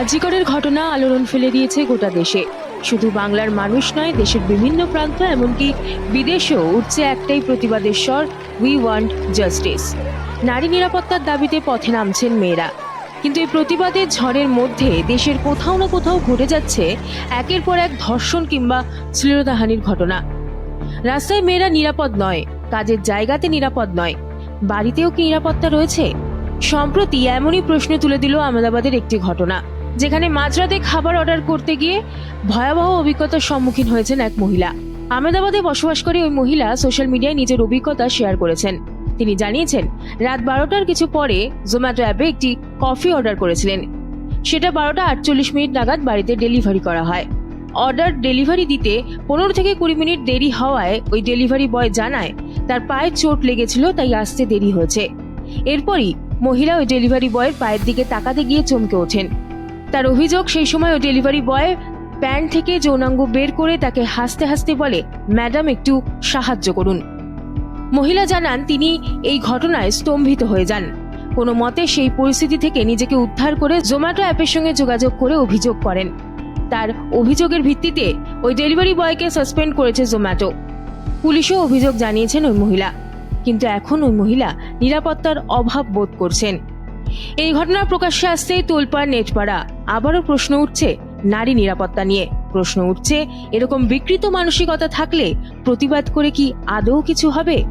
আজিকরের ঘটনা আলোড়ন ফেলে দিয়েছে গোটা দেশে। শুধু বাংলার মানুষ নয়, দেশের বিভিন্ন প্রান্ত, এমনকি বিদেশেও উঠছে একটাই প্রতিবাদের স্বর উই ওয়ান্ট জাস্টিস নারী নিরাপত্তার দাবিতে পথে নামছেন মেয়েরা। কিন্তু এই প্রতিবাদের ঝড়ের মধ্যে দেশের কোথাও না কোথাও ঘটে যাচ্ছে একের পর এক ধর্ষণ কিংবা শ্লীলতাহানির ঘটনা। রাস্তায় মেয়েরা নিরাপদ নয়, কাজের জায়গাতে নিরাপদ নয়। বাড়িতেও কি নিরাপত্তা রয়েছে? সম্প্রতি এমনই প্রশ্ন তুলে দিল আহমেদাবাদের একটি ঘটনা। যেখানে মাঝরাতে খাবার অর্ডার করতে গিয়ে ভয়াবহ অভিজ্ঞতার সম্মুখীন হয়েছেন এক মহিলা। আহমেদাবাদে বসবাস করে ওই মহিলা সোশ্যাল মিডিয়ায় নিজের অভিজ্ঞতা শেয়ার করেছেন। তিনি জানিয়েছেন, রাত বারোটার কিছু পরে জোম্যাটো অ্যাপে একটি কফি অর্ডার করেছিলেন। সেটা বারোটা আটচল্লিশ মিনিট নাগাদ বাড়িতে ডেলিভারি করা হয়। অর্ডার ডেলিভারি দিতে পনেরো থেকে কুড়ি মিনিট দেরি হওয়ায় ওই ডেলিভারি বয় জানায়, তার পায়ে চোট লেগেছিল, তাই আসতে দেরি হয়েছে। এরপরই মহিলা ওই ডেলিভারি বয়ের পায়ের দিকে তাকাতে গিয়ে চমকে ওঠেন। তার অভিযোগ সেই সময় ওই ডেলিভারি বয় প্যান্ট থেকে যৌনাঙ্গ বের করে তাকে হাসতে হাসতে বলে, ম্যাডাম, একটু সাহায্য করুন। মহিলা জানান, তিনি এই ঘটনায় স্তম্ভিত হয়ে যান। কোনো মতে সেই পরিস্থিতি থেকে নিজেকে উদ্ধার করে জোম্যাটো অ্যাপের সঙ্গে যোগাযোগ করে অভিযোগ করেন। তার অভিযোগের ভিত্তিতে ওই ডেলিভারি বয়কে সাসপেন্ড করেছে জোম্যাটো। পুলিশও অভিযোগ জানিয়েছেন ওই মহিলা। কিন্তু এখন ওই মহিলা নিরাপত্তার অভাব বোধ করছেন। এই ঘটনা প্রকাশ্যে আসতেই তোলপাড় নেটপাড়া আবারও প্রশ্ন উঠছে নারী নিরাপত্তা নিয়ে। প্রশ্ন উঠছে, এরকম বিকৃত মানসিকতা থাকলে প্রতিবাদ করে কি আদৌ কিছু হবে?